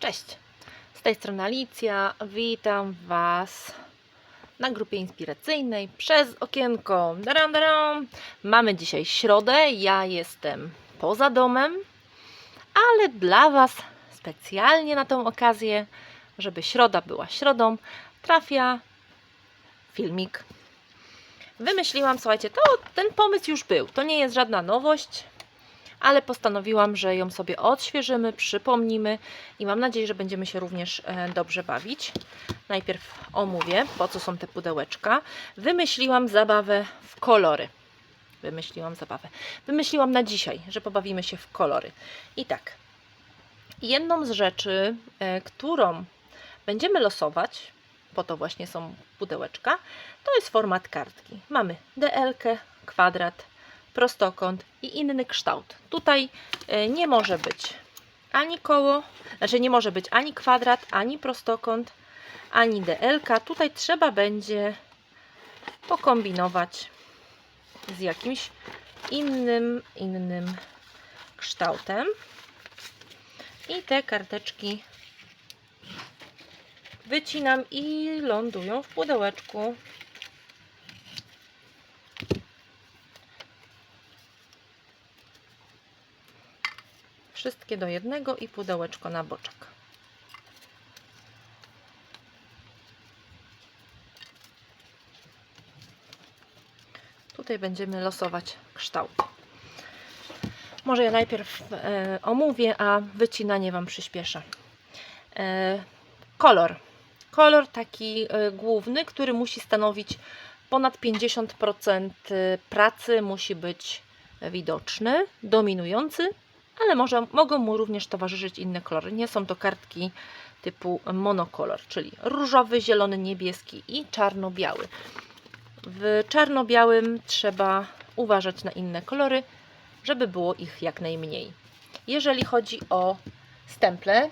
Cześć! Z tej strony Alicja. Witam Was na grupie inspiracyjnej przez okienko. Daram, daram. Mamy dzisiaj środę. Ja jestem poza domem, ale dla Was specjalnie na tą okazję, żeby środa była środą, trafia filmik. Wymyśliłam, słuchajcie, to ten pomysł już był. To nie jest żadna nowość ale postanowiłam, że ją sobie odświeżymy, przypomnimy i mam nadzieję, że będziemy się również e, dobrze bawić. Najpierw omówię, po co są te pudełeczka. Wymyśliłam zabawę w kolory. Wymyśliłam zabawę. Wymyśliłam na dzisiaj, że pobawimy się w kolory. I tak, jedną z rzeczy, e, którą będziemy losować, po to właśnie są pudełeczka, to jest format kartki. Mamy DL, kwadrat, prostokąt i inny kształt. Tutaj e, nie może być ani koło, znaczy nie może być ani kwadrat, ani prostokąt, ani DL. -ka. Tutaj trzeba będzie pokombinować z jakimś innym, innym kształtem. I te karteczki wycinam i lądują w pudełeczku. Wszystkie do jednego i pudełeczko na boczek. Tutaj będziemy losować kształt. Może ja najpierw e, omówię, a wycinanie Wam przyspieszę. E, kolor. Kolor taki e, główny, który musi stanowić ponad 50% pracy, musi być widoczny, dominujący ale może, mogą mu również towarzyszyć inne kolory. Nie są to kartki typu monokolor, czyli różowy, zielony, niebieski i czarno-biały. W czarno-białym trzeba uważać na inne kolory, żeby było ich jak najmniej. Jeżeli chodzi o stemple,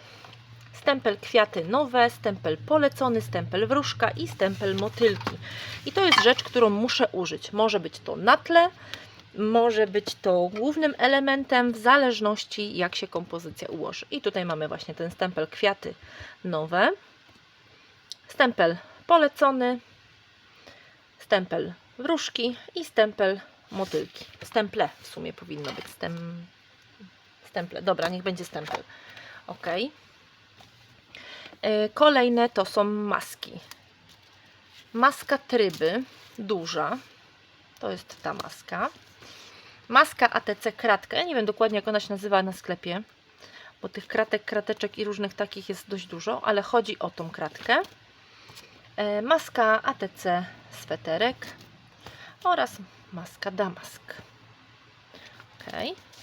stempel kwiaty nowe, stempel polecony, stempel wróżka i stempel motylki. I to jest rzecz, którą muszę użyć. Może być to na tle, może być to głównym elementem w zależności jak się kompozycja ułoży. I tutaj mamy właśnie ten stempel kwiaty nowe, stempel polecony, stempel wróżki i stempel motylki. Stemple w sumie powinno być. Stem... Stemple, dobra, niech będzie stempel. Ok. Kolejne to są maski. Maska tryby, duża. To jest ta maska. Maska ATC kratka. Ja nie wiem dokładnie jak ona się nazywa na sklepie, bo tych kratek, krateczek i różnych takich jest dość dużo, ale chodzi o tą kratkę. E, maska ATC sweterek oraz maska damask. Ok,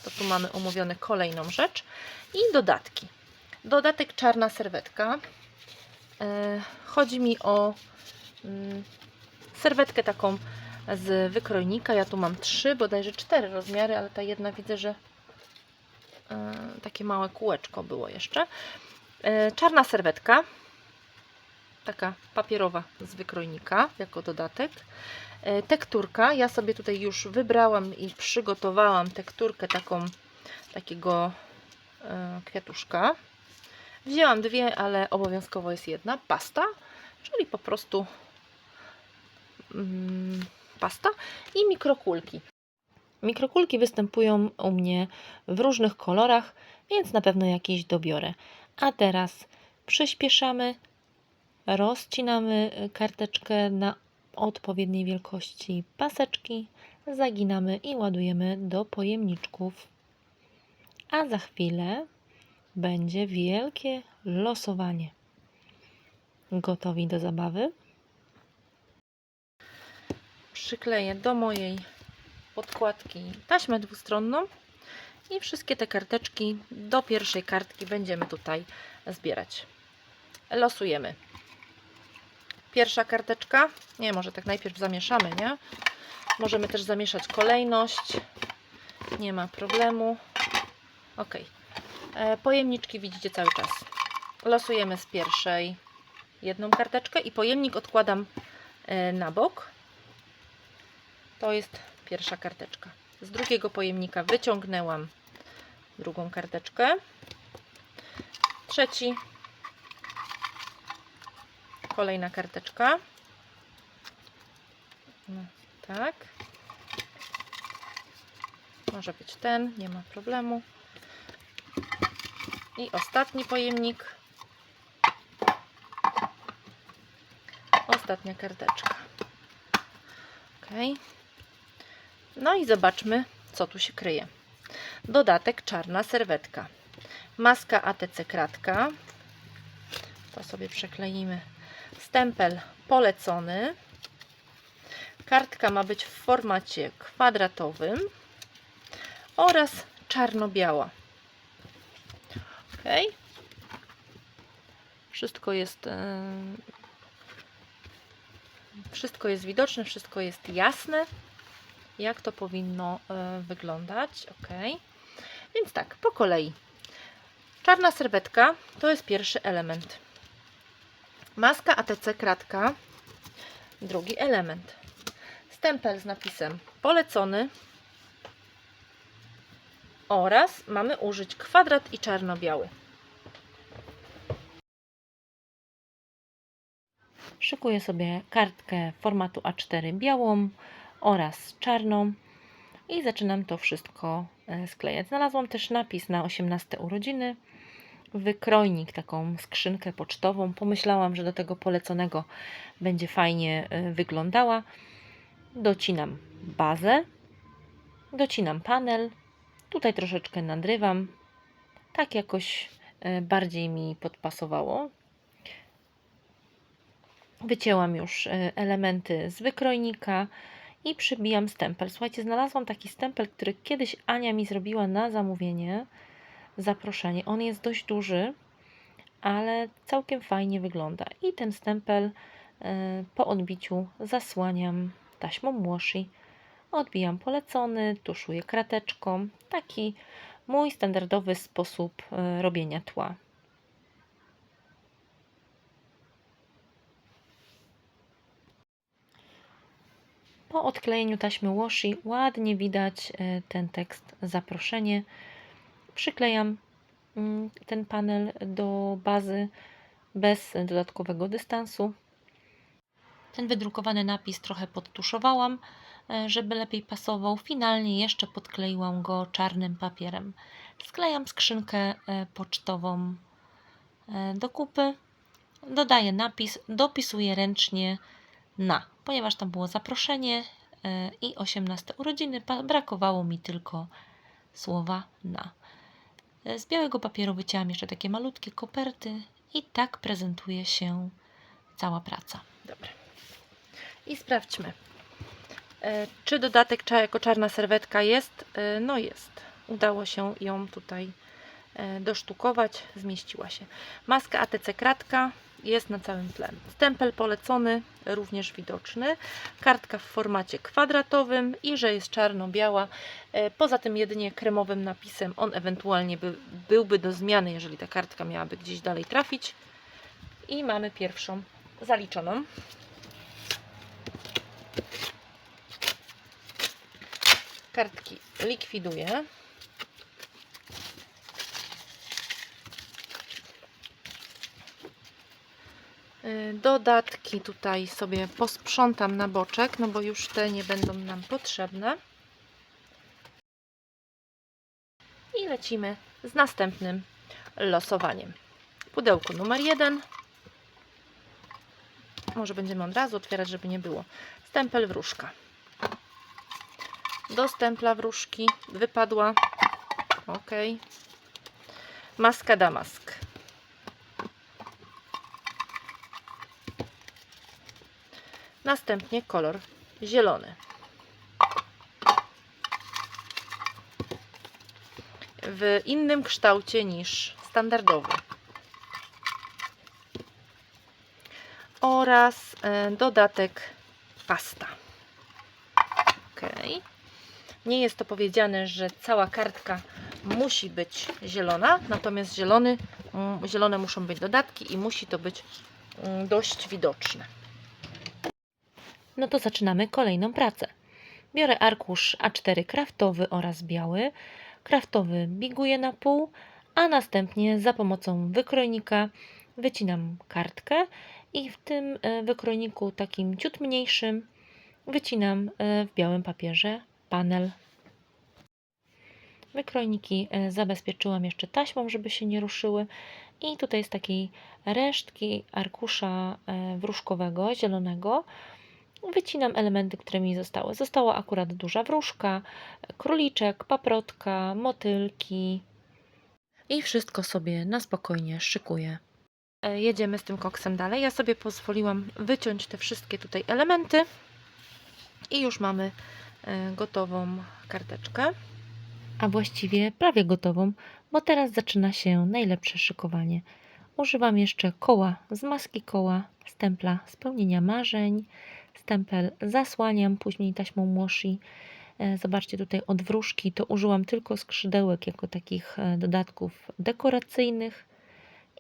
to tu mamy omówione kolejną rzecz i dodatki. Dodatek czarna serwetka. E, chodzi mi o mm, serwetkę taką z wykrojnika. Ja tu mam trzy, bodajże cztery rozmiary, ale ta jedna widzę, że e, takie małe kółeczko było jeszcze. E, czarna serwetka, taka papierowa z wykrojnika, jako dodatek. E, tekturka, ja sobie tutaj już wybrałam i przygotowałam tekturkę taką, takiego kwiatuszka. Wzięłam dwie, ale obowiązkowo jest jedna. Pasta, czyli po prostu mm, pasta i mikrokulki. Mikrokulki występują u mnie w różnych kolorach, więc na pewno jakieś dobiorę. A teraz przyspieszamy, rozcinamy karteczkę na odpowiedniej wielkości paseczki, zaginamy i ładujemy do pojemniczków. A za chwilę będzie wielkie losowanie. Gotowi do zabawy? Przykleję do mojej podkładki taśmę dwustronną i wszystkie te karteczki do pierwszej kartki będziemy tutaj zbierać. Losujemy. Pierwsza karteczka, nie, może tak najpierw zamieszamy, nie? Możemy też zamieszać kolejność, nie ma problemu. Ok. E, pojemniczki widzicie cały czas. Losujemy z pierwszej jedną karteczkę i pojemnik odkładam e, na bok to jest pierwsza karteczka. Z drugiego pojemnika wyciągnęłam drugą karteczkę. Trzeci Kolejna karteczka. No, tak. Może być ten, nie ma problemu. I ostatni pojemnik. Ostatnia karteczka. Ok. No i zobaczmy, co tu się kryje. Dodatek czarna serwetka. Maska ATC kratka. To sobie przekleimy. Stempel polecony. Kartka ma być w formacie kwadratowym oraz czarno-biała. Ok. Wszystko jest e, wszystko jest widoczne, wszystko jest jasne, jak to powinno e, wyglądać. Ok. Więc tak, po kolei. Czarna serwetka to jest pierwszy element. Maska ATC kratka, drugi element. Stempel z napisem polecony oraz mamy użyć kwadrat i czarno-biały. Szykuję sobie kartkę formatu A4 białą oraz czarną i zaczynam to wszystko e, sklejać. Znalazłam też napis na 18 urodziny, wykrojnik, taką skrzynkę pocztową. Pomyślałam, że do tego poleconego będzie fajnie e, wyglądała. Docinam bazę, docinam panel, tutaj troszeczkę nadrywam, tak jakoś e, bardziej mi podpasowało. Wycięłam już elementy z wykrojnika i przybijam stempel. Słuchajcie, znalazłam taki stempel, który kiedyś Ania mi zrobiła na zamówienie, zaproszenie. On jest dość duży, ale całkiem fajnie wygląda. I ten stempel e, po odbiciu zasłaniam taśmą washi. Odbijam polecony, tuszuję krateczką. Taki mój standardowy sposób e, robienia tła. Po odklejeniu taśmy washi ładnie widać e, ten tekst zaproszenie. Przyklejam mm, ten panel do bazy bez dodatkowego dystansu. Ten wydrukowany napis trochę podtuszowałam, e, żeby lepiej pasował. Finalnie jeszcze podkleiłam go czarnym papierem. Sklejam skrzynkę e, pocztową do kupy, dodaję napis, dopisuję ręcznie na, ponieważ tam było zaproszenie e, i 18 urodziny, brakowało mi tylko słowa na. E, z białego papieru wycięłam jeszcze takie malutkie koperty i tak prezentuje się cała praca. Dobra. I sprawdźmy, e, czy dodatek jako czarna serwetka jest. No jest. Udało się ją tutaj dosztukować, zmieściła się. Maska ATC kratka jest na całym tle. Stempel polecony, również widoczny. Kartka w formacie kwadratowym i że jest czarno-biała. E, poza tym jedynie kremowym napisem on ewentualnie by, byłby do zmiany, jeżeli ta kartka miałaby gdzieś dalej trafić. I mamy pierwszą zaliczoną. Kartki likwiduję. Dodatki tutaj sobie posprzątam na boczek, no bo już te nie będą nam potrzebne. I lecimy z następnym losowaniem. Pudełko numer jeden. Może będziemy od razu otwierać, żeby nie było. Stempel wróżka. Do stempla wróżki wypadła. Ok. Maska damask. Następnie kolor zielony. W innym kształcie niż standardowy. Oraz e, dodatek pasta. Ok. Nie jest to powiedziane, że cała kartka musi być zielona, natomiast zielony, mm, zielone muszą być dodatki i musi to być mm, dość widoczne. No to zaczynamy kolejną pracę. Biorę arkusz A4 kraftowy oraz biały. Kraftowy biguję na pół, a następnie za pomocą wykrojnika wycinam kartkę I w tym e, wykrojniku takim ciut mniejszym wycinam e, w białym papierze panel. Wykrojniki e, zabezpieczyłam jeszcze taśmą, żeby się nie ruszyły. I tutaj z takiej resztki arkusza wróżkowego, zielonego, wycinam elementy, które mi zostały. Została akurat duża wróżka, króliczek, paprotka, motylki i wszystko sobie na spokojnie szykuję. E, Jedziemy z tym koksem dalej. Ja sobie pozwoliłam wyciąć te wszystkie tutaj elementy i już mamy e, gotową karteczkę. A właściwie prawie gotową, bo teraz zaczyna się najlepsze szykowanie. Używam jeszcze koła z maski koła, stempla spełnienia marzeń, stempel zasłaniam później taśmą washi. E, Zobaczcie tutaj od wróżki, to użyłam tylko skrzydełek jako takich e, dodatków dekoracyjnych.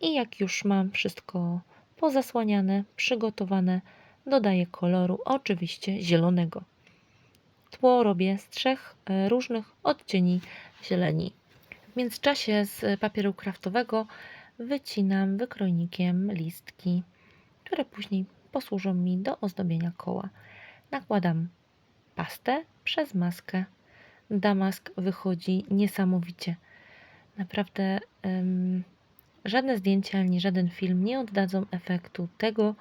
I jak już mam wszystko pozasłaniane, przygotowane, dodaję koloru, oczywiście zielonego. Tło robię z trzech e, różnych odcieni zieleni. W międzyczasie z papieru kraftowego wycinam wykrojnikiem listki, które później posłużą mi do ozdobienia koła. Nakładam pastę przez maskę. Damask wychodzi niesamowicie. Naprawdę żadne zdjęcia ani żaden film nie oddadzą efektu tego,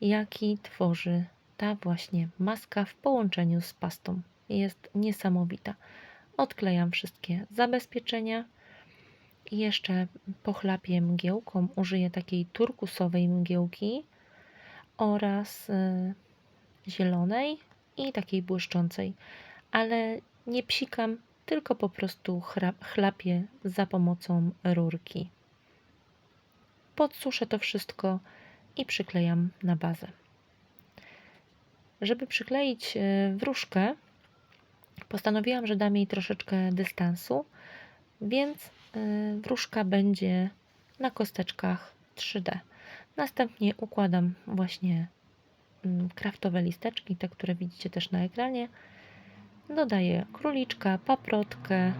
jaki tworzy ta właśnie maska w połączeniu z pastą. Jest niesamowita. Odklejam wszystkie zabezpieczenia i jeszcze pochlapię mgiełką. Użyję takiej turkusowej mgiełki oraz y, zielonej i takiej błyszczącej, ale nie psikam, tylko po prostu chlapię za pomocą rurki. Podsuszę to wszystko i przyklejam na bazę. Żeby przykleić e, wróżkę, postanowiłam, że dam jej troszeczkę dystansu, więc e, wróżka będzie na kosteczkach 3D. Następnie układam właśnie mm, kraftowe listeczki, te, które widzicie też na ekranie. Dodaję króliczka, paprotkę,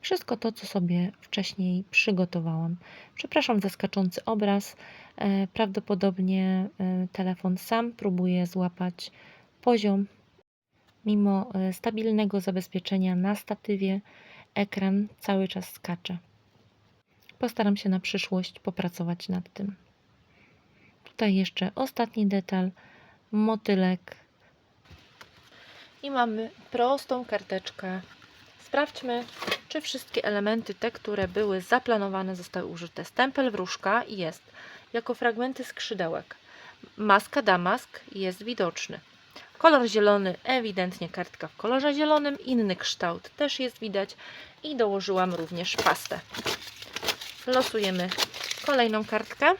wszystko to, co sobie wcześniej przygotowałam. Przepraszam za skaczący obraz. E, Prawdopodobnie e, telefon sam próbuje złapać poziom. Mimo e, stabilnego zabezpieczenia na statywie, ekran cały czas skacze. Postaram się na przyszłość popracować nad tym. Tutaj jeszcze ostatni detal, motylek. I mamy prostą karteczkę. Sprawdźmy, czy wszystkie elementy, te, które były zaplanowane, zostały użyte. Stempel wróżka jest jako fragmenty skrzydełek. Maska damask jest widoczny. Kolor zielony, ewidentnie kartka w kolorze zielonym, inny kształt też jest widać i dołożyłam również pastę. Losujemy kolejną kartkę.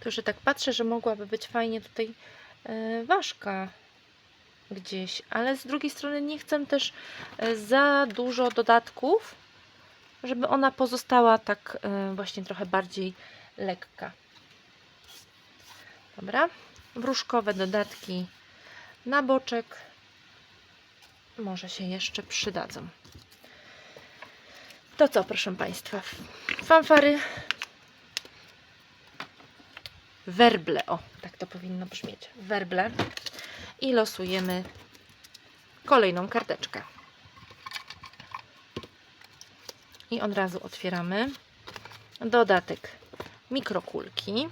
To już tak patrzę, że mogłaby być fajnie tutaj e, ważka gdzieś, ale z drugiej strony nie chcę też e, za dużo dodatków, żeby ona pozostała tak e, właśnie trochę bardziej lekka. Dobra, wróżkowe dodatki na boczek może się jeszcze przydadzą. To co, proszę Państwa, fanfary werble, o, tak to powinno brzmieć, werble i losujemy kolejną karteczkę. I od razu otwieramy dodatek mikrokulki.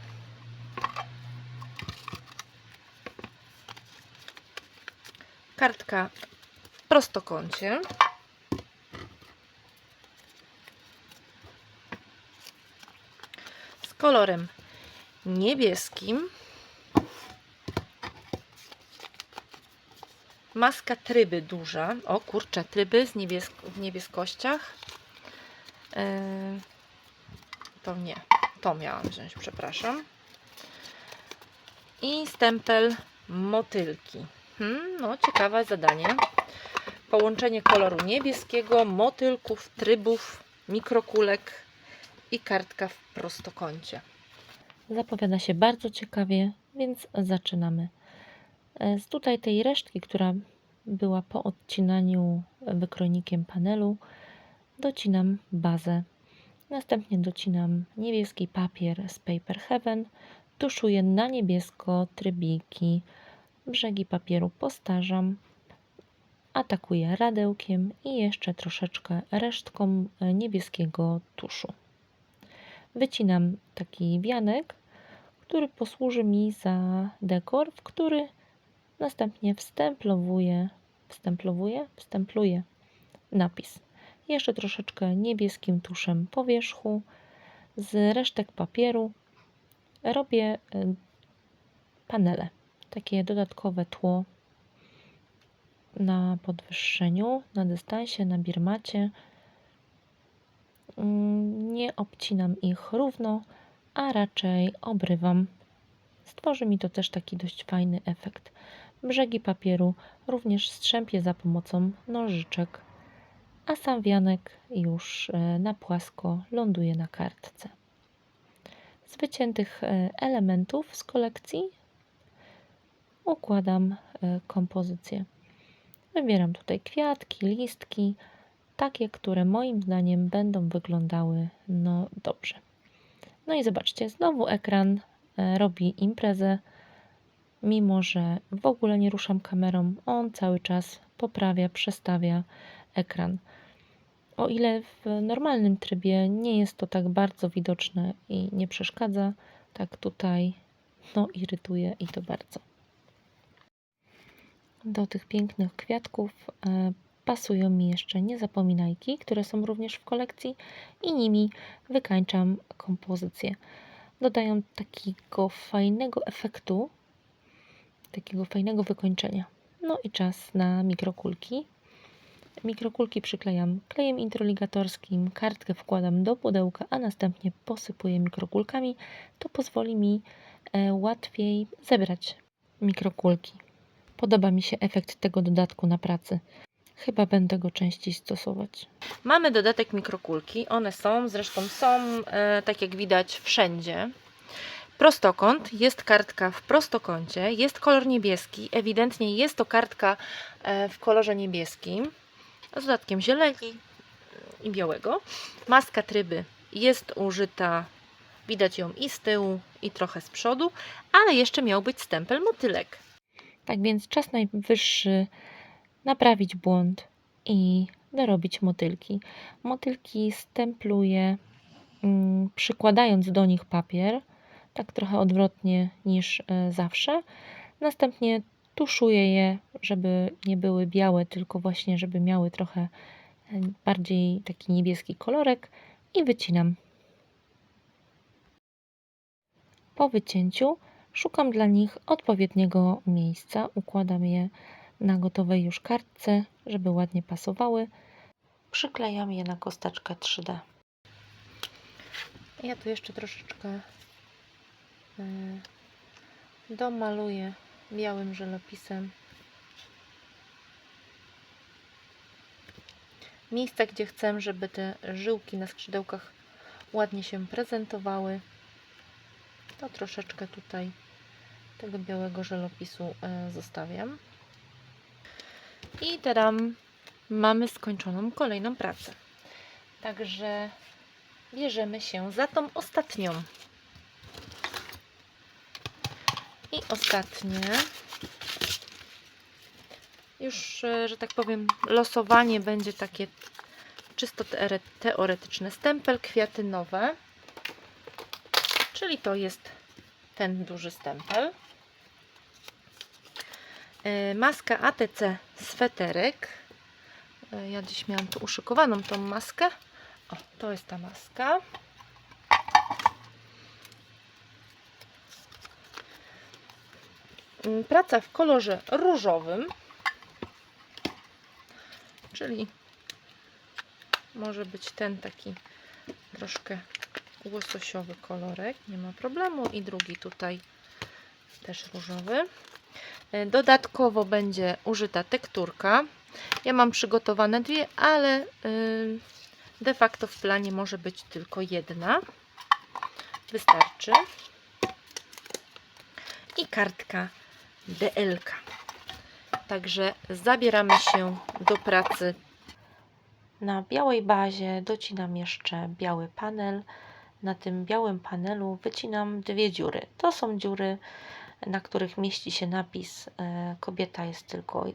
Kartka w prostokącie. Z kolorem niebieskim. Maska tryby duża. O kurczę, tryby z niebiesk w niebieskościach. Yy, to nie, to miałam wziąć, przepraszam. I stempel motylki. Hmm, no, ciekawe zadanie. Połączenie koloru niebieskiego, motylków, trybów, mikrokulek i kartka w prostokącie. Zapowiada się bardzo ciekawie, więc zaczynamy. E, Z tutaj tej resztki, która była po odcinaniu wykrojnikiem panelu, docinam bazę. Następnie docinam niebieski papier z Paper Heaven, tuszuję na niebiesko trybiki, brzegi papieru postarzam, atakuję radełkiem i jeszcze troszeczkę resztką e, niebieskiego tuszu. Wycinam taki wianek, który posłuży mi za dekor, w który następnie wstemplowuję, wstemplowuję, wstempluję napis. Jeszcze troszeczkę niebieskim tuszem po wierzchu. Z resztek papieru robię y, panele, takie dodatkowe tło na podwyższeniu, na dystansie, na birmacie. Nie obcinam ich równo, a raczej obrywam. Stworzy mi to też taki dość fajny efekt. Brzegi papieru również strzępię za pomocą nożyczek, a sam wianek już e, na płasko ląduje na kartce. Z wyciętych e, elementów z kolekcji układam e, kompozycję. Wybieram tutaj kwiatki, listki, takie, które moim zdaniem będą wyglądały no dobrze. No i zobaczcie, znowu ekran e, robi imprezę. Mimo, że w ogóle nie ruszam kamerą, on cały czas poprawia, przestawia ekran. O ile w normalnym trybie nie jest to tak bardzo widoczne i nie przeszkadza, tak tutaj no irytuje i to bardzo. Do tych pięknych kwiatków e, pasują mi jeszcze niezapominajki, które są również w kolekcji i nimi wykańczam kompozycję. Dodają takiego fajnego efektu, takiego fajnego wykończenia. No i czas na mikrokulki. Mikrokulki przyklejam klejem introligatorskim, kartkę wkładam do pudełka, a następnie posypuję mikrokulkami. To pozwoli mi e, łatwiej zebrać mikrokulki. Podoba mi się efekt tego dodatku na pracy. Chyba będę go częściej stosować. Mamy dodatek mikrokulki. One są, zresztą są, e, tak jak widać, wszędzie. Prostokąt, jest kartka w prostokącie, jest kolor niebieski. Ewidentnie jest to kartka e, w kolorze niebieskim z dodatkiem zieleni i białego. Maska tryby jest użyta, widać ją i z tyłu, i trochę z przodu, ale jeszcze miał być stempel motylek. Tak więc czas najwyższy naprawić błąd i dorobić motylki. Motylki stempluję mm, przykładając do nich papier, tak trochę odwrotnie niż e, zawsze. Następnie tuszuję je, żeby nie były białe, tylko właśnie, żeby miały trochę e, bardziej taki niebieski kolorek i wycinam. Po wycięciu szukam dla nich odpowiedniego miejsca, układam je na gotowej już kartce, żeby ładnie pasowały. Przyklejam je na kosteczkę 3D. Ja tu jeszcze troszeczkę y, domaluję białym żelopisem miejsca, gdzie chcę, żeby te żyłki na skrzydełkach ładnie się prezentowały. To troszeczkę tutaj tego białego żelopisu e, zostawiam. I teraz mamy skończoną kolejną pracę. Także bierzemy się za tą ostatnią. I ostatnie. Już, e, że tak powiem, losowanie będzie takie czysto teore- teoretyczne. Stempel kwiaty nowe. Czyli to jest ten duży stempel. E, Maska ATC sweterek. E, Ja dziś miałam tu uszykowaną tą maskę. O, to jest ta maska. Mm, Praca w kolorze różowym. Czyli może być ten taki troszkę łososiowy kolorek, nie ma problemu. I drugi tutaj też różowy. E, Dodatkowo będzie użyta tekturka. Ja mam przygotowane dwie, ale y, de facto w planie może być tylko jedna. Wystarczy. I kartka DL. -ka. Także zabieramy się do pracy. Na białej bazie docinam jeszcze biały panel. na tym białym panelu wycinam dwie dziury. To są dziury, na których mieści się napis e, kobieta jest tylko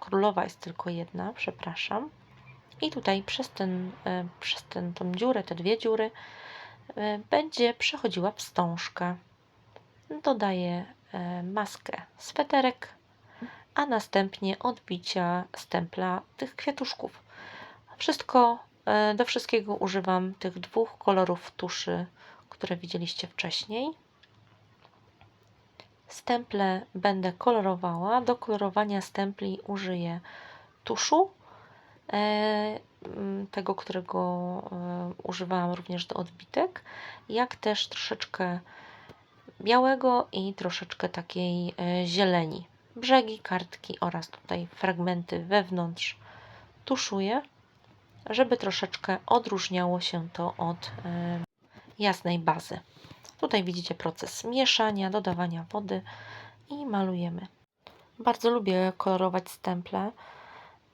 królowa jest tylko jedna, przepraszam. I tutaj przez, ten, e, przez ten, tą dziurę, te dwie dziury, e, będzie przechodziła wstążka. Dodaję maskę sweterek, a następnie odbicia stempla tych kwiatuszków. Wszystko, do wszystkiego używam tych dwóch kolorów tuszy, które widzieliście wcześniej. Stemple będę kolorowała. Do kolorowania stempli użyję tuszu, e, tego, którego e, używałam również do odbitek, jak też troszeczkę białego i troszeczkę takiej e, zieleni. Brzegi kartki oraz tutaj fragmenty wewnątrz tuszuję, żeby troszeczkę odróżniało się to od jasnej bazy. Tutaj widzicie proces mieszania, dodawania wody i malujemy. Bardzo lubię kolorować stemple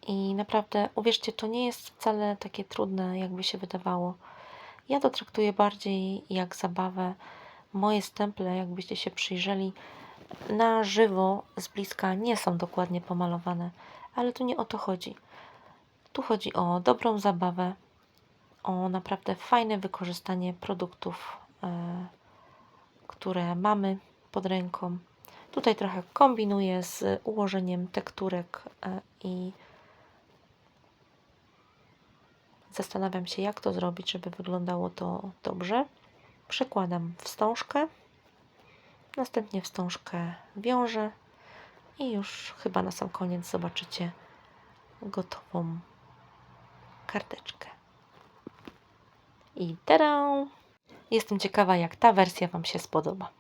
i naprawdę, uwierzcie, to nie jest wcale takie trudne, jakby się wydawało. Ja to traktuję bardziej jak zabawę. Moje stemple, jakbyście się przyjrzeli, na żywo, z bliska nie są dokładnie pomalowane, ale tu nie o to chodzi. Tu chodzi o dobrą zabawę, o naprawdę fajne wykorzystanie produktów, e, które mamy pod ręką. Tutaj trochę kombinuję z ułożeniem tekturek e, i zastanawiam się, jak to zrobić, żeby wyglądało to dobrze. Przekładam wstążkę, następnie wstążkę wiążę i już chyba na sam koniec zobaczycie gotową karteczkę. I teraz jestem ciekawa, jak ta wersja Wam się spodoba.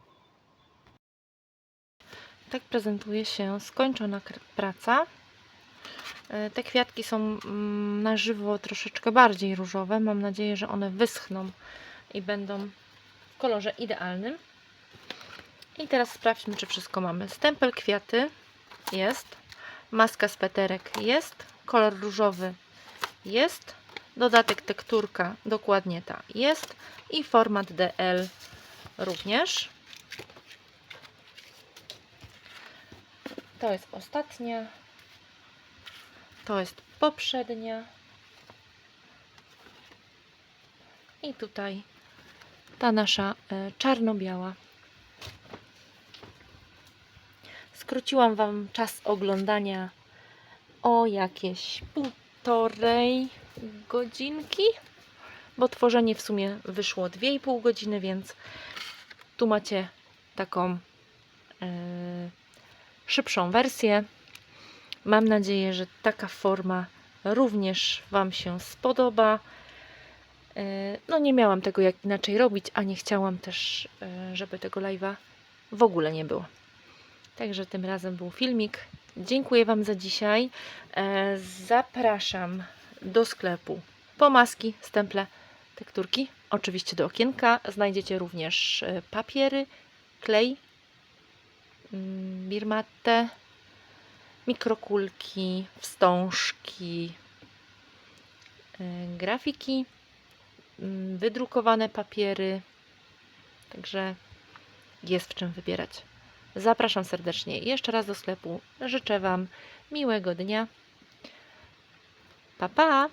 Tak prezentuje się skończona praca. E, Te kwiatki są mm, na żywo troszeczkę bardziej różowe. Mam nadzieję, że one wyschną i będą w kolorze idealnym. I teraz sprawdźmy, czy wszystko mamy. Stempel kwiaty jest, maska z peterek jest, kolor różowy jest, dodatek tekturka dokładnie ta jest i format DL również. To jest ostatnia. To jest poprzednia. I tutaj ta nasza e, czarno-biała. Skróciłam Wam czas oglądania o jakieś półtorej godzinki, bo tworzenie w sumie wyszło 2,5 godziny, więc tu macie taką e, szybszą wersję. Mam nadzieję, że taka forma również Wam się spodoba. E, No nie miałam tego jak inaczej robić, a nie chciałam też, e, żeby tego live'a w ogóle nie było. Także tym razem był filmik. Dziękuję Wam za dzisiaj. Zapraszam do sklepu po maski, stemple, tekturki. Oczywiście do okienka. Znajdziecie również e, papiery, klej, mm, birmatte, mikrokulki, wstążki, e, grafiki, mm, wydrukowane papiery. Także jest w czym wybierać. Zapraszam serdecznie jeszcze raz do sklepu. Życzę Wam miłego dnia. Pa, pa!